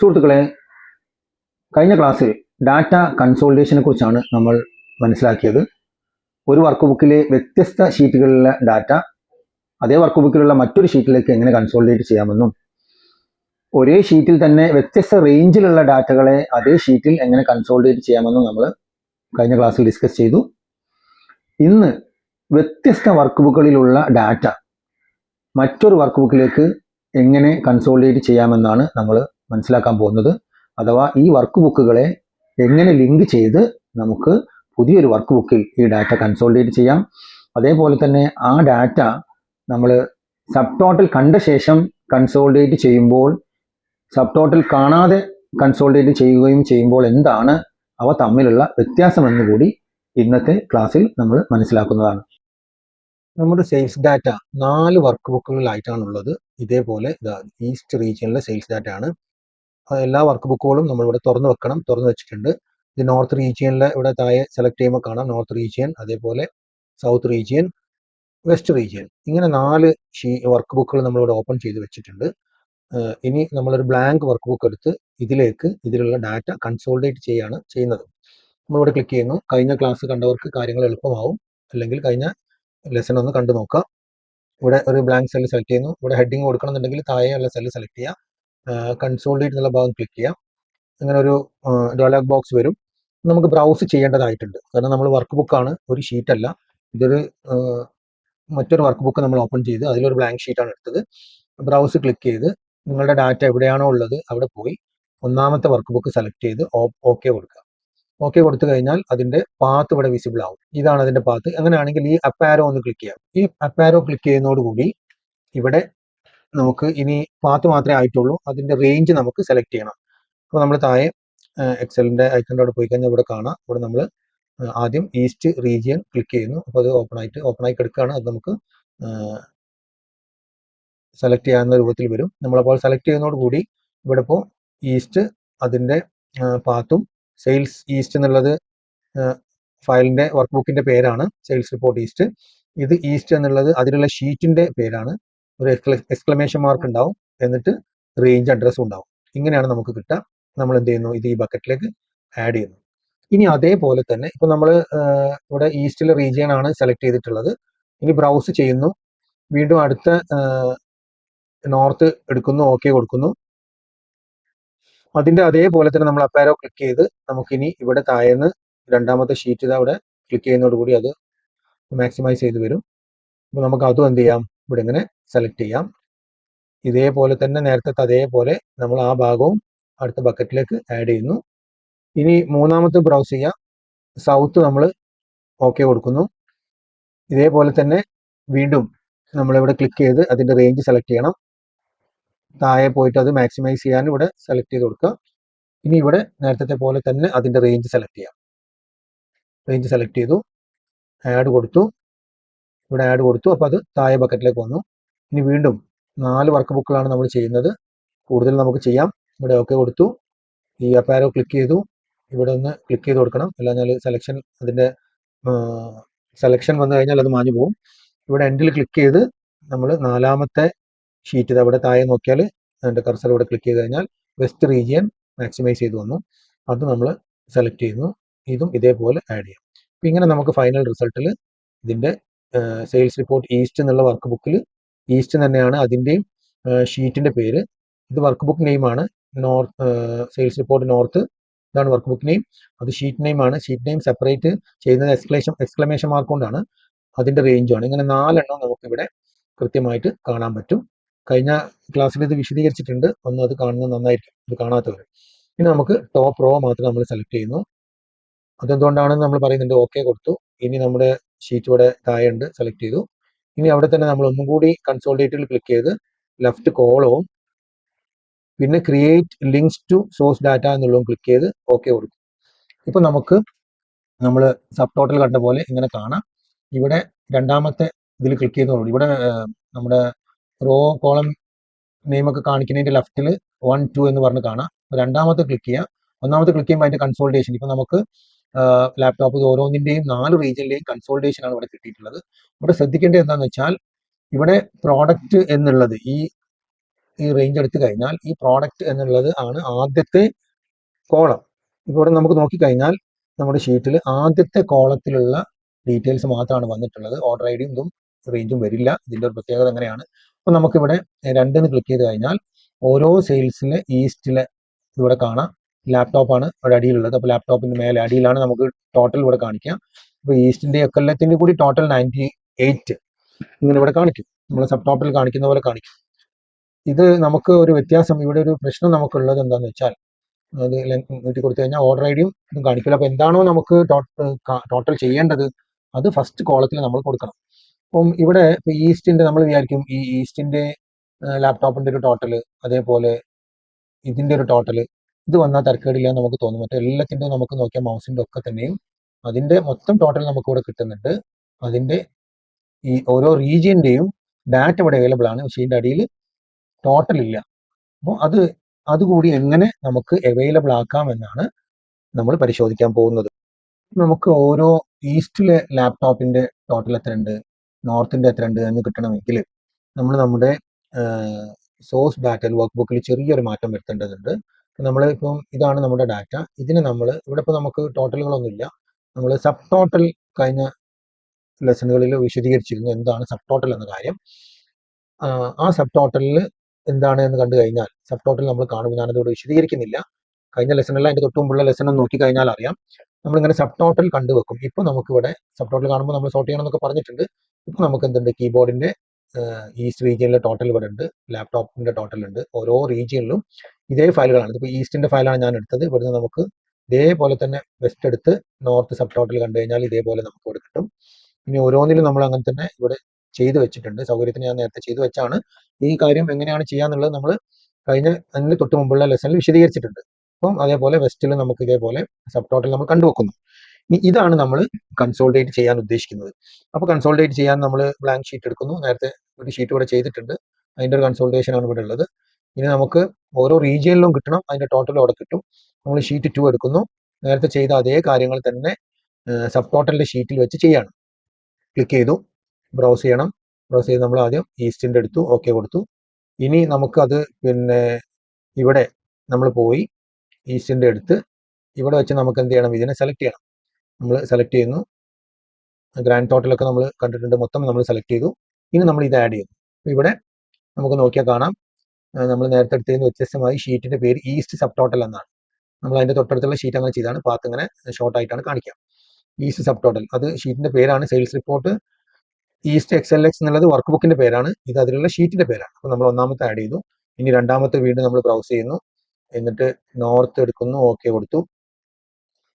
സുഹൃത്തുക്കളെ കഴിഞ്ഞ ക്ലാസ്സിൽ ഡാറ്റ കൺസോൾട്ടേഷനെ കുറിച്ചാണ് നമ്മൾ മനസ്സിലാക്കിയത്. ഒരു വർക്ക് ബുക്കിലെ വ്യത്യസ്ത ഷീറ്റുകളിലെ ഡാറ്റ അതേ വർക്ക് ബുക്കിലുള്ള മറ്റൊരു ഷീറ്റിലേക്ക് എങ്ങനെ കൺസോൾട്ടേറ്റ് ചെയ്യാമെന്നും ഒരേ ഷീറ്റിൽ തന്നെ വ്യത്യസ്ത റേഞ്ചിലുള്ള ഡാറ്റകളെ അതേ ഷീറ്റിൽ എങ്ങനെ കൺസോൾട്ടേറ്റ് ചെയ്യാമെന്നും നമ്മൾ കഴിഞ്ഞ ക്ലാസ്സിൽ ഡിസ്കസ് ചെയ്തു. ഇന്ന് വ്യത്യസ്ത വർക്ക് ബുക്കുകളിലുള്ള ഡാറ്റ മറ്റൊരു വർക്ക് ബുക്കിലേക്ക് എങ്ങനെ കൺസോൾട്ടേറ്റ് ചെയ്യാമെന്നാണ് നമ്മൾ മനസ്സിലാക്കാൻ പോകുന്നത്? അഥവാ ഈ വർക്ക് ബുക്കുകളെ എങ്ങനെ ലിങ്ക് ചെയ്ത് നമുക്ക് പുതിയൊരു വർക്ക് ബുക്കിൽ ഈ ഡാറ്റ കൺസോൾട്ടേറ്റ് ചെയ്യാം. അതേപോലെ തന്നെ ആ ഡാറ്റ നമ്മൾ സബ് ടോട്ടൽ കണ്ട ശേഷം കൺസോൾട്ടേറ്റ് ചെയ്യുമ്പോൾ സബ് ടോട്ടൽ കാണാതെ കൺസോൾട്ടേറ്റ് ചെയ്യുകയും ചെയ്യുമ്പോൾ എന്താണ്? അവ തമ്മിലുള്ള വ്യത്യാസമെന്ന് കൂടി ഇന്നത്തെ ക്ലാസ്സിൽ നമ്മൾ മനസ്സിലാക്കുന്നതാണ്. നമ്മുടെ സെയിൽസ് ഡാറ്റ നാല് വർക്ക് ബുക്കുകളിലായിട്ടാണുള്ളത് ഇതേപോലെ ഇതാ ഈസ്റ്റ് റീജിയനിലെ സെയിൽസ് ഡാറ്റ ആണ്. എല്ലാ വർക്ക് ബുക്കുകളും നമ്മൾ ഇവിടെ തുറന്നു വെക്കണം തുറന്ന് വെച്ചിട്ടുണ്ട്. ഇത് നോർത്ത് റീജിയനിലെ ഇവിടെ താഴെ സെലക്ട് ചെയ്യുമ്പോൾ കാണാം നോർത്ത് റീജിയൻ അതേപോലെ സൗത്ത് റീജിയൻ വെസ്റ്റ് റീജിയൻ ഇങ്ങനെ നാല് ഷീ വർക്ക് ബുക്കുകൾ നമ്മളിവിടെ ഓപ്പൺ ചെയ്ത് വെച്ചിട്ടുണ്ട്. ഇനി നമ്മളൊരു ബ്ലാങ്ക് വർക്ക് ബുക്ക് എടുത്ത് ഇതിലേക്ക് ഇതിലുള്ള ഡാറ്റ കൺസോൾഡേറ്റ് ചെയ്യാണ് ചെയ്യുന്നത്. നമ്മളിവിടെ ക്ലിക്ക് ചെയ്യുന്നു. കഴിഞ്ഞ ക്ലാസ് കണ്ടവർക്ക് കാര്യങ്ങൾ എളുപ്പമാവും. അല്ലെങ്കിൽ കഴിഞ്ഞ ലെസൺ ഒന്ന് കണ്ടു നോക്കാം ഇവിടെ ഒരു ബ്ലാങ്ക് സെൽ സെലക്ട് ചെയ്യുന്നു. ഇവിടെ ഹെഡിങ് കൊടുക്കണമെന്നുണ്ടെങ്കിൽ താഴെയുള്ള സെൽ സെലക്ട് ചെയ്യുക കൺസോൾട്ടേറ്റ് എന്നുള്ള ഭാഗം ക്ലിക്ക് ചെയ്യാം. അങ്ങനെ ഒരു ഡയലോഗ് ബോക്സ് വരും. നമുക്ക് ബ്രൗസ് ചെയ്യേണ്ടതായിട്ടുണ്ട്. കാരണം നമ്മൾ വർക്ക് ബുക്കാണ് ഒരു ഷീറ്റ് അല്ല. ഇതൊരു മറ്റൊരു വർക്ക് ബുക്ക് നമ്മൾ ഓപ്പൺ ചെയ്ത് അതിലൊരു ബ്ലാങ്ക് ഷീറ്റാണ് എടുത്തത്. ബ്രൗസ് ക്ലിക്ക് ചെയ്ത് നിങ്ങളുടെ ഡാറ്റ എവിടെയാണോ ഉള്ളത് അവിടെ പോയി ഒന്നാമത്തെ വർക്ക് ബുക്ക് സെലക്ട് ചെയ്ത് ഓക്കെ കൊടുക്കുക. ഓക്കെ കൊടുത്തു കഴിഞ്ഞാൽ അതിന്റെ പാത്ത് ഇവിടെ വിസിബിൾ ആവും. ഇതാണ് അതിന്റെ പാത്ത് അങ്ങനെയാണെങ്കിൽ ഈ അപ്പാരോ ഒന്ന് ക്ലിക്ക് ചെയ്യാം. ഈ അപ്പാരോ ക്ലിക്ക് ചെയ്യുന്നതോടുകൂടി ഇവിടെ നമുക്ക് ഇനി പാത്ത് മാത്രമേ ആയിട്ടുള്ളൂ. അതിന്റെ റേഞ്ച് നമുക്ക് സെലക്ട് ചെയ്യണം. അപ്പോൾ നമ്മൾ താഴെ എക്സലിന്റെ ഐക്കന്റെ അവിടെ പോയി കഴിഞ്ഞാൽ ഇവിടെ കാണാം. ഇവിടെ നമ്മൾ ആദ്യം ഈസ്റ്റ് റീജിയൻ ക്ലിക്ക് ചെയ്യുന്നു. അപ്പോൾ അത് ഓപ്പൺ ആയിട്ട് ഓപ്പൺ ആയി കിടക്കുകയാണ്. അത് നമുക്ക് സെലക്ട് ചെയ്യാവുന്ന രൂപത്തിൽ വരും. നമ്മളപ്പോൾ സെലക്ട് ചെയ്യുന്നതോടുകൂടി ഇവിടെ ഇപ്പോൾ ഈസ്റ്റ് അതിന്റെ പാത്തും സെയിൽസ് ഈസ്റ്റ് എന്നുള്ളത് ഫയലിന്റെ വർക്ക് ബുക്കിന്റെ പേരാണ്. സെയിൽസ് റിപ്പോർട്ട് ഈസ്റ്റ് ഇത് ഈസ്റ്റ് എന്നുള്ളത് അതിലുള്ള ഷീറ്റിന്റെ പേരാണ്. ഒരു എക്സ്ക്ലമേഷൻ മാർക്ക് ഉണ്ടാവും. എന്നിട്ട് റേഞ്ച് അഡ്രസ്സും ഉണ്ടാവും. ഇങ്ങനെയാണ് നമുക്ക് കിട്ടുക. നമ്മൾ എന്ത് ചെയ്യുന്നു? ഇത് ഈ ബക്കറ്റിലേക്ക് ആഡ് ചെയ്യുന്നു. ഇനി അതേപോലെ തന്നെ ഇപ്പൊ നമ്മൾ ഇവിടെ ഈസ്റ്റിലെ റീജിയൻ ആണ് സെലക്ട് ചെയ്തിട്ടുള്ളത്. ഇനി ബ്രൗസ് ചെയ്യുന്നു. വീണ്ടും അടുത്ത നോർത്ത് എടുക്കുന്നു ഓക്കെ കൊടുക്കുന്നു. അതിന്റെ അതേപോലെ തന്നെ നമ്മൾ അപ്പാരോ ക്ലിക്ക് ചെയ്ത് നമുക്കിനി ഇവിടെ താഴേന്ന് രണ്ടാമത്തെ ഷീറ്റ് ഇത് അവിടെ ക്ലിക്ക് ചെയ്യുന്നതോടുകൂടി അത് മാക്സിമൈസ് ചെയ്ത് വരും. അപ്പോൾ നമുക്ക് അതും എന്ത് ചെയ്യാം? ഇവിടെ ഇങ്ങനെ സെലക്ട് ചെയ്യാം. ഇതേപോലെ തന്നെ നേരത്തെ അതേപോലെ നമ്മൾ ആ ഭാഗവും അടുത്ത ബക്കറ്റിലേക്ക് ആഡ് ചെയ്യുന്നു. ഇനി മൂന്നാമത്തെ ബ്രൗസ് ചെയ്യാം. സൗത്ത് നമ്മൾ ഓക്കെ കൊടുക്കുന്നു. ഇതേപോലെ തന്നെ വീണ്ടും നമ്മളിവിടെ ക്ലിക്ക് ചെയ്ത് അതിന്റെ റേഞ്ച് സെലക്ട് ചെയ്യണം. താഴെ പോയിട്ട് അത് മാക്സിമൈസ് ചെയ്യാൻ ഇവിടെ സെലക്ട് ചെയ്ത് കൊടുക്കുക. ഇനി ഇവിടെ നേരത്തെ പോലെ തന്നെ അതിന്റെ റേഞ്ച് സെലക്ട് ചെയ്യാം. റേഞ്ച് സെലക്ട് ചെയ്തു ആഡ് കൊടുത്തു. ഇവിടെ ആഡ് കൊടുത്തു. അപ്പോൾ അത് താഴെ ബക്കറ്റിലേക്ക് വന്നു. ഇനി വീണ്ടും നാല് വർക്ക് ബുക്കുകളാണ് നമ്മൾ ചെയ്യുന്നത്. കൂടുതൽ നമുക്ക് ചെയ്യാം. ഇവിടെ ഓക്കെ കൊടുത്തു. ഈ അപ്പാരോ ക്ലിക്ക് ചെയ്തു. ഇവിടെ ഒന്ന് ക്ലിക്ക് ചെയ്ത് കൊടുക്കണം. അല്ലാഞ്ഞാൽ സെലക്ഷൻ അതിന്റെ സെലക്ഷൻ വന്നു കഴിഞ്ഞാൽ അത് മാഞ്ഞു പോകും. ഇവിടെ എൻഡിൽ ക്ലിക്ക് ചെയ്ത് നമ്മൾ നാലാമത്തെ ഷീറ്റ് ഇത് അവിടെ താഴെ നോക്കിയാൽ അതിന്റെ കർസർ ഇവിടെ ക്ലിക്ക് ചെയ്ത് കഴിഞ്ഞാൽ വെസ്റ്റ് റീജിയൻ മാക്സിമൈസ് ചെയ്ത് വന്നു. അത് നമ്മൾ സെലക്ട് ചെയ്യുന്നു. ഇതും ഇതേപോലെ ആഡ് ചെയ്യാം. ഇങ്ങനെ നമുക്ക് ഫൈനൽ റിസൾട്ടിൽ ഇതിന്റെ സെയിൽസ് റിപ്പോർട്ട് ഈസ്റ്റ് എന്നുള്ള വർക്ക് ബുക്കിൽ ഈസ്റ്റ് തന്നെയാണ് അതിന്റെയും ഷീറ്റിന്റെ പേര്. ഇത് വർക്ക് ബുക്ക് നെയിമാണ് നോർത്ത് സെയിൽസ് റിപ്പോർട്ട് നോർത്ത് ഇതാണ് വർക്ക് ബുക്ക് നെയിം അത് ഷീറ്റ് നെയിം ആണ് ഷീറ്റ് നെയിം സെപ്പറേറ്റ് ചെയ്യുന്നത് എക്സ്ക്ലേഷൻ എക്സ്ക്ലമേഷൻ മാർക്ക് കൊണ്ടാണ് അതിന്റെ റേഞ്ചുമാണ് ഇങ്ങനെ നാലെണ്ണം നമുക്കിവിടെ കൃത്യമായിട്ട് കാണാൻ പറ്റും. കഴിഞ്ഞ ക്ലാസ്സിൽ ഇത് വിശദീകരിച്ചിട്ടുണ്ട്. ഒന്ന് അത് കാണുന്നത് നന്നായിരിക്കും. ഇത് കാണാത്തവർ. ഇനി നമുക്ക് ടോപ്പ് റോ മാത്രം നമ്മൾ സെലക്ട് ചെയ്യുന്നു. അതെന്തുകൊണ്ടാണെന്ന് നമ്മൾ പറയുന്നുണ്ട്? ഓക്കെ കൊടുത്തു. ഇനി നമ്മുടെ ഷീറ്റ് ഇവിടെ ഉണ്ട് സെലക്ട് ചെയ്തു. ഇനി അവിടെ തന്നെ നമ്മൾ ഒന്നും കൂടി കൺസോൾട്ടേറ്റിൽ ക്ലിക്ക് ചെയ്ത് ലെഫ്റ്റ് കോളവും പിന്നെ create links to source data എന്നുള്ളതും ക്ലിക്ക് ചെയ്ത് ഓക്കെ കൊടുക്കും. ഇപ്പൊ നമുക്ക് നമ്മൾ സബ് ടോട്ടൽ കണ്ട പോലെ ഇങ്ങനെ കാണാം. ഇവിടെ രണ്ടാമത്തെ ഇതിൽ ക്ലിക്ക് ചെയ്തോളൂ. ഇവിടെ നമ്മുടെ റോ കോളം നെയിമൊക്കെ കാണിക്കുന്നതിന്റെ ലെഫ്റ്റിൽ വൺ ടു എന്ന് പറഞ്ഞ് കാണാം. രണ്ടാമത്തെ ക്ലിക്ക് ചെയ്യുക ഒന്നാമത്തെ ക്ലിക്ക് ചെയ്യുമ്പോൾ അതിന്റെ കൺസോൾട്ടേഷൻ ഇപ്പൊ നമുക്ക് ലാപ്ടോപ്പ് ഓരോന്നിന്റെയും നാല് റീജിയനിലെയും കൺസോൾട്ടേഷൻ ആണ് ഇവിടെ കിട്ടിയിട്ടുള്ളത്. ഇവിടെ ശ്രദ്ധിക്കേണ്ടത് എന്താണെന്ന് വെച്ചാൽ ഇവിടെ പ്രോഡക്റ്റ് എന്നുള്ളത് ഈ ഈ റേഞ്ച് എടുത്തു കഴിഞ്ഞാൽ ഈ പ്രോഡക്റ്റ് എന്നുള്ളത് ആണ് ആദ്യത്തെ കോളം ഇപ്പോൾ ഇവിടെ നമുക്ക് നോക്കിക്കഴിഞ്ഞാൽ നമ്മുടെ ഷീറ്റിൽ ആദ്യത്തെ കോളത്തിലുള്ള ഡീറ്റെയിൽസ് മാത്രമാണ് വന്നിട്ടുള്ളത്. ഓർഡർ ഐ ഡിയും ഇതും റേഞ്ചും വരില്ല. ഇതിന്റെ ഒരു പ്രത്യേകത എങ്ങനെയാണ് അപ്പോൾ നമുക്കിവിടെ രണ്ടെന്ന് ക്ലിക്ക് ചെയ്ത് കഴിഞ്ഞാൽ ഓരോ സെയിൽസിലെ ഈസ്റ്റിലെ ഇവിടെ കാണാം. ലാപ്ടോപ്പാണ് ഇവിടെ അടിയിലുള്ളത്. അപ്പോൾ ലാപ്ടോപ്പിന്റെ മേലെ അടിയിലാണ് നമുക്ക് ടോട്ടൽ ഇവിടെ കാണിക്കുക അപ്പോൾ ഈസ്റ്റിന്റെ ഒക്കെ എല്ലാത്തിന്റെ കൂടി ടോട്ടൽ നയന്റി എയ്റ്റ് ഇങ്ങനെ ഇവിടെ കാണിക്കും. നമ്മൾ സബ് ടോട്ടൽ കാണിക്കുന്ന പോലെ കാണിക്കും. ഇത് നമുക്ക് ഒരു വ്യത്യാസം ഇവിടെ ഒരു പ്രശ്നം നമുക്കുള്ളത് എന്താന്ന് വെച്ചാൽ അത് നീട്ടി കൊടുത്തു കഴിഞ്ഞാൽ ഓർഡർ ഐ ഡിയും ഇതും കാണിക്കില്ല. അപ്പോൾ എന്താണോ നമുക്ക് ടോട്ടൽ ചെയ്യേണ്ടത് അത് ഫസ്റ്റ് കോളത്തിൽ നമ്മൾ കൊടുക്കണം. അപ്പം ഇവിടെ ഇപ്പൊ ഈസ്റ്റിന്റെ നമ്മൾ വിചാരിക്കും ഈ ഈസ്റ്റിന്റെ ലാപ്ടോപ്പിന്റെ ഒരു ടോട്ടൽ അതേപോലെ ഇതിന്റെ ഒരു ടോട്ടൽ ഇത് വന്നാൽ തരക്കേടില്ല നമുക്ക് തോന്നും. മറ്റേ എല്ലാത്തിന്റെയും നമുക്ക് നോക്കിയാൽ മൗസിന്റെ ഒക്കെ തന്നെയും അതിന്റെ മൊത്തം ടോട്ടൽ നമുക്ക് ഇവിടെ കിട്ടുന്നുണ്ട്. അതിന്റെ ഈ ഓരോ റീജിയന്റെയും ഡാറ്റ ഇവിടെ അവൈലബിൾ ആണ്. പക്ഷേ ഇതിന്റെ അടിയിൽ ടോട്ടൽ ഇല്ല. അപ്പോൾ അത് അതുകൂടി എങ്ങനെ നമുക്ക് അവൈലബിൾ ആക്കാം എന്നാണ് നമ്മൾ പരിശോധിക്കാൻ പോകുന്നത്. നമുക്ക് ഓരോ ഈസ്റ്റിലെ ലാപ്ടോപ്പിന്റെ ടോട്ടൽ എത്രയുണ്ട് എത്ര ഉണ്ട് എന്ന് കിട്ടണമെങ്കിൽ നമ്മൾ നമ്മുടെ സോഴ്സ് ഡാറ്റയിൽ വർക്ക് ബുക്കിൽ ചെറിയൊരു മാറ്റം വരുത്തേണ്ടതുണ്ട്. നമ്മൾ ഇതാണ് നമ്മുടെ ഡാറ്റ ഇതിന് നമ്മൾ ഇവിടെ ഇപ്പോൾ നമുക്ക് ടോട്ടലുകളൊന്നുമില്ല നമ്മൾ സബ് ടോട്ടൽ കഴിഞ്ഞ ലെസണുകളിൽ വിശദീകരിച്ചിരുന്നു എന്താണ് സബ് ടോട്ടൽ എന്ന കാര്യം. ആ സബ് ടോട്ടലിൽ എന്താണ് എന്ന് കണ്ടു കഴിഞ്ഞാൽ സബ് ടോട്ടൽ നമ്മൾ കാണുമ്പോൾ ഞാനതോട് വിശദീകരിക്കുന്നില്ല. കഴിഞ്ഞ ലെസണല്ല അതിന്റെ തൊട്ട് മുമ്പുള്ള ലെസൺ നോക്കി കഴിഞ്ഞാൽ അറിയാം. നമ്മളിങ്ങനെ സബ് ടോട്ടൽ കണ്ടുവെക്കും ഇപ്പോൾ നമുക്കിവിടെ സബ് ടോട്ടൽ കാണുമ്പോൾ നമ്മൾ സോർട്ട് ചെയ്യണം എന്നൊക്കെ പറഞ്ഞിട്ടുണ്ട്. ഇപ്പോൾ നമുക്ക് എന്തുണ്ട്? കീബോർഡിന്റെ ഈസ്റ്റ് റീജിയനിലെ ടോട്ടൽ ഇവിടെ ഉണ്ട്. ലാപ്ടോപ്പിന്റെ ടോട്ടൽ ഉണ്ട്. ഓരോ റീജിയനിലും ഇതേ ഫയലുകളാണ്. ഇപ്പോൾ ഈസ്റ്റിന്റെ ഫയലാണ് ഞാൻ എടുത്തത്. ഇവിടുന്ന് നമുക്ക് ഇതേപോലെ തന്നെ വെസ്റ്റ് എടുത്ത് നോർത്ത് സബ് ടോട്ടൽ കണ്ടു കഴിഞ്ഞാൽ ഇതേപോലെ നമുക്ക് ഇവിടെ കിട്ടും. ഇനി ഓരോന്നിലും നമ്മൾ അങ്ങനെ തന്നെ ഇവിടെ ചെയ്തു വെച്ചിട്ടുണ്ട്. സൗകര്യത്തിന് ഞാൻ നേരത്തെ ചെയ്തു വെച്ചാണ്. ഈ കാര്യം എങ്ങനെയാണ് ചെയ്യാന്നുള്ളത് നമ്മൾ കഴിഞ്ഞ അതിന് തൊട്ട് മുമ്പുള്ള ലെസണിൽ വിശദീകരിച്ചിട്ടുണ്ട്. അപ്പം അതേപോലെ വെസ്റ്റിൽ നമുക്ക് ഇതേപോലെ സബ് ടോട്ടൽ നമ്മൾ കണ്ടുവെക്കുന്നു ഇനി ഇതാണ് നമ്മൾ കൺസോൾട്ടേറ്റ് ചെയ്യാൻ ഉദ്ദേശിക്കുന്നത്. അപ്പോൾ കൺസോൾട്ടേറ്റ് ചെയ്യാൻ നമ്മൾ ബ്ലാങ്ക് ഷീറ്റ് എടുക്കുന്നു. നേരത്തെ ഒരു ഷീറ്റ് ഇവിടെ ചെയ്തിട്ടുണ്ട്. അതിന്റെ ഒരു കൺസോൾട്ടേഷൻ ആണ് ഇവിടെ ഉള്ളത്. ഇനി നമുക്ക് ഓരോ റീജിയനിലും കിട്ടണം. അതിന്റെ ടോട്ടൽ അവിടെ കിട്ടും. നമ്മൾ ഷീറ്റ് ടു എടുക്കുന്നു. നേരത്തെ ചെയ്ത അതേ കാര്യങ്ങൾ തന്നെ സബ് ടോട്ടലിന്റെ ഷീറ്റിൽ വെച്ച് ചെയ്യണം. ക്ലിക്ക് ചെയ്തു. ബ്രൗസ് ചെയ്യണം. ബ്രൗസ് ചെയ്ത് നമ്മൾ ആദ്യം ഈസ്റ്റിന്റെ എടുത്തു. ഓക്കെ കൊടുത്തു. ഇനി നമുക്ക് അത് പിന്നെ ഇവിടെ നമ്മൾ പോയി ഈസ്റ്റിന്റെ എടുത്ത് ഇവിടെ വെച്ച് നമുക്ക് എന്ത് ചെയ്യണം? ഇതിനെ സെലക്ട് ചെയ്യണം. നമ്മൾ സെലക്ട് ചെയ്യുന്നു. ഗ്രാൻഡ് ടോട്ടലൊക്കെ നമ്മൾ കണ്ടിട്ടുണ്ട്. മൊത്തം നമ്മൾ സെലക്ട് ചെയ്തു. ഇനി നമ്മൾ ഇത് ആഡ് ചെയ്യുന്നു. ഇവിടെ നമുക്ക് നോക്കിയാൽ കാണാം. നമ്മൾ നേരത്തെ എടുത്തതിന് വ്യത്യസ്തമായി ഷീറ്റിന്റെ പേര് ഈസ്റ്റ് സബ് ടോട്ടൽ എന്നാണ്. നമ്മൾ അതിന്റെ തൊട്ടടുത്തുള്ള ഷീറ്റ് അങ്ങനെ ചെയ്താണ്. പാത്ത് ഇങ്ങനെ ഷോർട്ട് ആയിട്ടാണ് കാണിക്കുക. ഈസ്റ്റ് സബ് ടോട്ടൽ അത് ഷീറ്റിന്റെ പേരാണ്. Sales report east X L X എന്നുള്ളത് വർക്ക് ബുക്കിന്റെ പേരാണ്. ഇത് അതിലുള്ള ഷീറ്റിന്റെ പേരാണ്. അപ്പോൾ നമ്മൾ ഒന്നാമത്തെ ആഡ് ചെയ്തു. ഇനി രണ്ടാമത്തെ വീണ്ടും നമ്മൾ ബ്രൗസ് ചെയ്യുന്നു. എന്നിട്ട് നോർത്ത് എടുക്കുന്നു. ഓക്കെ കൊടുത്തു.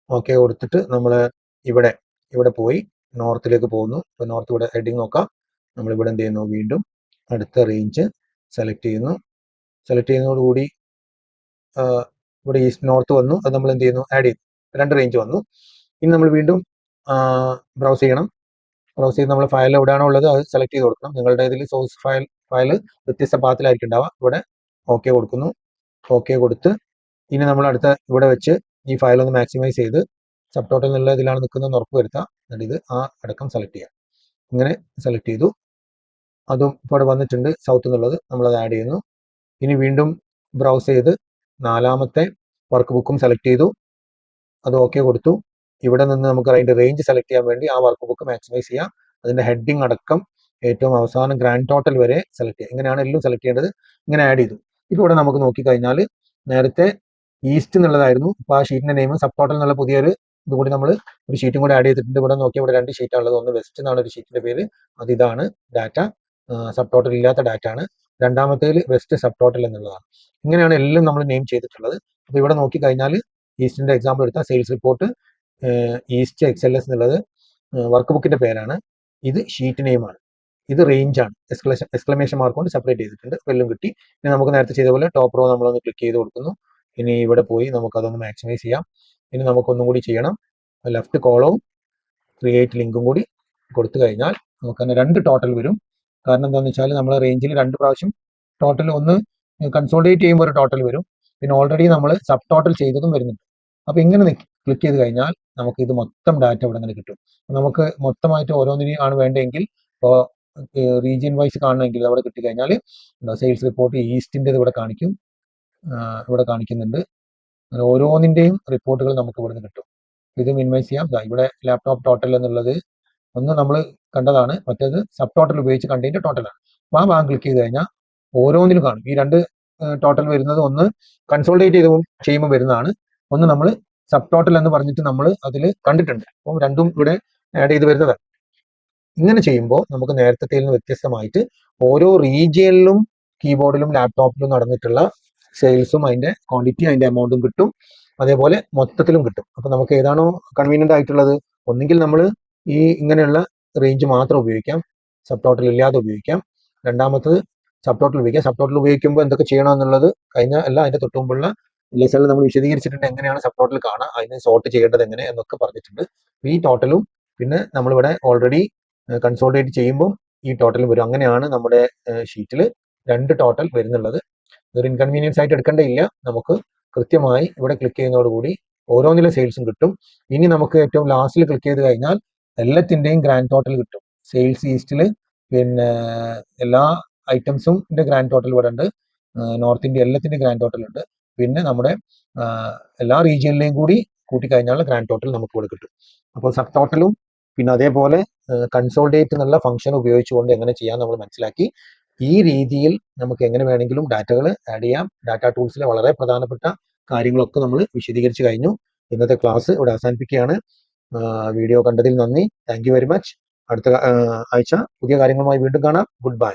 ഓക്കെ കൊടുത്തിട്ട് നമ്മൾ ഇവിടെ ഇവിടെ പോയി നോർത്തിലേക്ക് പോകുന്നു. ഇപ്പോൾ നോർത്ത് ഇവിടെ ഹെഡിങ് നോക്കാം. നമ്മൾ ഇവിടെ എന്ത് ചെയ്യുന്നു? വീണ്ടും അടുത്ത റേഞ്ച് സെലക്ട് ചെയ്യുന്നു. സെലക്ട് ചെയ്യുന്നതോടുകൂടി ഇവിടെ ഈസ്റ്റ് നോർത്ത് വന്നു. അത് നമ്മൾ എന്ത് ചെയ്യുന്നു? ആഡ് ചെയ്തു. രണ്ട് റേഞ്ച് വന്നു. ഇനി നമ്മൾ വീണ്ടും ബ്രൗസ് ചെയ്യണം. ബ്രൗസ് ചെയ്ത് നമ്മൾ ഫയൽ എവിടെയാണോ ഉള്ളത് അത് സെലക്ട് ചെയ്ത് കൊടുക്കണം. നിങ്ങളുടെ ഇതിൽ സോഴ്സ് ഫയൽ ഫയൽ വ്യത്യസ്ത പാത്തിലായിരിക്കും ഉണ്ടാവുക ഇവിടെ ഓക്കെ കൊടുക്കുന്നു. ഓക്കെ കൊടുത്ത് ഇനി നമ്മൾ അടുത്ത ഇവിടെ വെച്ച് ഈ ഫയൽ ഒന്ന് മാക്സിമൈസ് ചെയ്ത് സബ് ടോട്ടൽ എന്നുള്ള ഇതിലാണ് നിൽക്കുന്നതെന്ന് ഉറപ്പ് വരുത്താം. എന്നിട്ട് ഇത് ആ അടക്കം സെലക്ട് ചെയ്യാം. ഇങ്ങനെ സെലക്ട് ചെയ്തു. അതും ഇപ്പോൾ വന്നിട്ടുണ്ട്. സൗത്ത് എന്നുള്ളത് നമ്മളത് ആഡ് ചെയ്യുന്നു. ഇനി വീണ്ടും ബ്രൗസ് ചെയ്ത് നാലാമത്തെ വർക്ക് ബുക്കും സെലക്ട് ചെയ്തു. അത് ഓക്കെ കൊടുത്തു. ഇവിടെ നിന്ന് നമുക്ക് അതിന്റെ റേഞ്ച് സെലക്ട് ചെയ്യാൻ വേണ്ടി ആ വർക്ക് ബുക്ക് മാക്സിമൈസ് ചെയ്യാം. അതിന്റെ ഹെഡിങ് അടക്കം ഏറ്റവും അവസാനം ഗ്രാൻഡ് ടോട്ടൽ വരെ സെലക്ട് ചെയ്യാം. ഇങ്ങനെയാണ് എല്ലാം സെലക്ട് ചെയ്യേണ്ടത്. ഇങ്ങനെ ആഡ് ചെയ്തു. ഇപ്പോൾ ഇവിടെ നമുക്ക് നോക്കിക്കഴിഞ്ഞാൽ നേരത്തെ ഈസ്റ്റ് എന്നുള്ളതായിരുന്നു. ഇപ്പോൾ ആ ഷീറ്റിന്റെ നെയിം സബ് ടോട്ടൽ എന്നുള്ള പുതിയൊരു ഇതുകൂടി നമ്മൾ ഒരു ഷീറ്റും കൂടി ആഡ് ചെയ്തിട്ടുണ്ട്. ഇവിടെ നോക്കിയാൽ ഇവിടെ രണ്ട് ഷീറ്റാണുള്ളത് ഒന്ന് വെസ്റ്റ് എന്നാണ് ഒരു ഷീറ്റിന്റെ പേര്. അത് ഇതാണ് ഡാറ്റ സബ് ടോട്ടൽ ഇല്ലാത്ത ഡാറ്റ ആണ്. രണ്ടാമത്തേൽ വെസ്റ്റ് സബ് ടോട്ടൽ എന്നുള്ളതാണ്. ഇങ്ങനെയാണ് എല്ലാം നമ്മൾ നെയിം ചെയ്തിട്ടുള്ളത്. അപ്പോൾ ഇവിടെ നോക്കിക്കഴിഞ്ഞാൽ ഈസ്റ്റിന്റെ എക്സാമ്പിൾ എടുത്താൽ sales report east X L S എന്നുള്ളത് വർക്ക് ബുക്കിന്റെ പേരാണ്. ഇത് ഷീറ്റ് നെയിമാണ് ഇത് റേഞ്ച് ആണ്. എക്സ്ക്ലമേഷൻ മാർക്ക് കൊണ്ട് സെപ്പറേറ്റ് ചെയ്തിട്ടുണ്ട്. എല്ലാം കിട്ടി. ഇനി നമുക്ക് നേരത്തെ ചെയ്ത പോലെ ടോപ്പ് റോ നമ്മളൊന്ന് ക്ലിക്ക് ചെയ്ത് കൊടുക്കുന്നു. ഇനി ഇവിടെ പോയി നമുക്കതൊന്ന് മാക്സിമൈസ് ചെയ്യാം. ഇനി നമുക്കൊന്നും കൂടി ചെയ്യണം. ലെഫ്റ്റ് കോളവും ക്രിയേറ്റ് ലിങ്കും കൂടി കൊടുത്തു കഴിഞ്ഞാൽ നമുക്ക് തന്നെ രണ്ട് ടോട്ടൽ വരും. കാരണം എന്താണെന്ന് വെച്ചാൽ നമ്മൾ റേഞ്ചിൽ രണ്ട് പ്രാവശ്യം ടോട്ടൽ ഒന്ന് കൺസോൾട്ടേറ്റ് ചെയ്യുമ്പോൾ ഒരു ടോട്ടൽ വരും. പിന്നെ ഓൾറെഡി നമ്മൾ സബ് ടോട്ടൽ ചെയ്തതും വരുന്നുണ്ട്. അപ്പോൾ ഇങ്ങനെ ക്ലിക്ക് ചെയ്ത് കഴിഞ്ഞാൽ നമുക്ക് ഇത് മൊത്തം ഡാറ്റ ഇവിടെ നിന്ന് കിട്ടും. നമുക്ക് മൊത്തമായിട്ട് ഓരോന്നിനും ആണ് വേണ്ടതെങ്കിൽ ഇപ്പോൾ റീജിയൻ വൈസ് കാണണമെങ്കിൽ അവിടെ കിട്ടിക്കഴിഞ്ഞാൽ സെയിൽസ് റിപ്പോർട്ട് ഈസ്റ്റിന്റെ ഇവിടെ കാണിക്കും. ഇവിടെ കാണിക്കുന്നുണ്ട്. ഓരോന്നിന്റെയും റിപ്പോർട്ടുകൾ നമുക്ക് ഇവിടെ നിന്ന് കിട്ടും. ഇത് മിനിമൈസ് ചെയ്യാം. ഇവിടെ ലാപ്ടോപ്പ് ടോട്ടൽ എന്നുള്ളത് ഒന്ന് നമ്മൾ കണ്ടതാണ്. മറ്റേത് സബ് ടോട്ടൽ ഉപയോഗിച്ച് കണ്ടതിന്റെ ടോട്ടലാണ് അപ്പോൾ ആ ഭാഗം ക്ലിക്ക് ചെയ്ത് കഴിഞ്ഞാൽ ഓരോന്നിലും കാണും. ഈ രണ്ട് ടോട്ടൽ വരുന്നത് ഒന്ന് കൺസോൾട്ടേറ്റ് ചെയ്ത് ചെയ്യുമ്പോൾ വരുന്നതാണ്. ഒന്ന് നമ്മൾ സബ് ടോട്ടൽ എന്ന് പറഞ്ഞിട്ട് നമ്മൾ അതിൽ കണ്ടിട്ടുണ്ട്. അപ്പം രണ്ടും ഇവിടെ ആഡ് ചെയ്ത് വരുന്നതാണ്. ഇങ്ങനെ ചെയ്യുമ്പോൾ നമുക്ക് നേരത്തെ നിന്ന് വ്യത്യസ്തമായിട്ട് ഓരോ റീജിയനിലും കീബോർഡിലും ലാപ്ടോപ്പിലും നടന്നിട്ടുള്ള സെയിൽസും അതിന്റെ ക്വാണ്ടിറ്റി അതിന്റെ എമൗണ്ടും കിട്ടും. അതേപോലെ മൊത്തത്തിലും കിട്ടും. അപ്പൊ നമുക്ക് ഏതാണോ കൺവീനിയന്റ് ആയിട്ടുള്ളത് ഒന്നുകിൽ നമ്മൾ ഈ ഇങ്ങനെയുള്ള റേഞ്ച് മാത്രം ഉപയോഗിക്കാം. സബ് ടോട്ടൽ ഇല്ലാതെ ഉപയോഗിക്കാം. രണ്ടാമത്തത് സബ് ടോട്ടൽ ഉപയോഗിക്കാം. സബ് ടോട്ടൽ ഉപയോഗിക്കുമ്പോൾ എന്തൊക്കെ ചെയ്യണം എന്നുള്ളത് കഴിഞ്ഞ അല്ല അതിന്റെ തൊട്ടുമുമ്പുള്ള ലെസണിൽ നമ്മൾ വിശദീകരിച്ചിട്ടുണ്ട് എങ്ങനെയാണ് സബ് ടോട്ടൽ കാണുക അതിനെ സോർട്ട് ചെയ്യേണ്ടത് എങ്ങനെ എന്നൊക്കെ പറഞ്ഞിട്ടുണ്ട്. ഈ ടോട്ടലും പിന്നെ നമ്മളിവിടെ ഓൾറെഡി കൺസോൾട്ടേറ്റ് ചെയ്യുമ്പോൾ ഈ ടോട്ടലും വരും. അങ്ങനെയാണ് നമ്മുടെ ഷീറ്റിൽ രണ്ട് ടോട്ടൽ വരുന്നുള്ളത്. ഇതൊരു ഇൻകൺവീനിയൻസ് ആയിട്ട് എടുക്കേണ്ടയില്ല നമുക്ക് കൃത്യമായി ഇവിടെ ക്ലിക്ക് ചെയ്യുന്നതോടുകൂടി ഓരോന്നിലെ സെയിൽസും കിട്ടും. ഇനി നമുക്ക് ഏറ്റവും ലാസ്റ്റിൽ ക്ലിക്ക് ചെയ്ത് കഴിഞ്ഞാൽ എല്ലാത്തിന്റെയും ഗ്രാൻഡ് ടോട്ടൽ കിട്ടും. സെയിൽസ് ഈസ്റ്റിൽ പിന്നെ എല്ലാ ഐറ്റംസും ഗ്രാൻഡ് ടോട്ടൽ ഇവിടെ ഉണ്ട്. നോർത്ത് ഇന്ത്യ എല്ലാത്തിന്റെയും ഗ്രാൻഡ് ടോട്ടൽ ഉണ്ട്. പിന്നെ നമ്മുടെ എല്ലാ റീജിയനിലെയും കൂടി കൂട്ടിക്കഴിഞ്ഞാൽ ഗ്രാൻഡ് ടോട്ടൽ നമുക്ക് ഇവിടെ കിട്ടും. അപ്പോൾ സബ് ടോട്ടലും പിന്നെ അതേപോലെ കൺസോൾഡേറ്റ് എന്നുള്ള ഫംഗ്ഷൻ ഉപയോഗിച്ചുകൊണ്ട് എങ്ങനെ ചെയ്യാൻ നമ്മൾ മനസ്സിലാക്കി. ഈ രീതിയിൽ നമുക്ക് എങ്ങനെ വേണമെങ്കിലും ഡാറ്റകൾ ആഡ് ചെയ്യാം. ഡാറ്റ ടൂൾസിലെ വളരെ പ്രധാനപ്പെട്ട കാര്യങ്ങളൊക്കെ നമ്മൾ വിശദീകരിച്ച് കഴിഞ്ഞു. ഇന്നത്തെ ക്ലാസ് ഇവിടെ അവസാനിപ്പിക്കുകയാണ്. വീഡിയോ കണ്ടതിൽ നന്ദി. താങ്ക് വെരി മച്ച് അടുത്ത ആഴ്ച പുതിയ കാര്യങ്ങളുമായി വീണ്ടും കാണാം. Good bye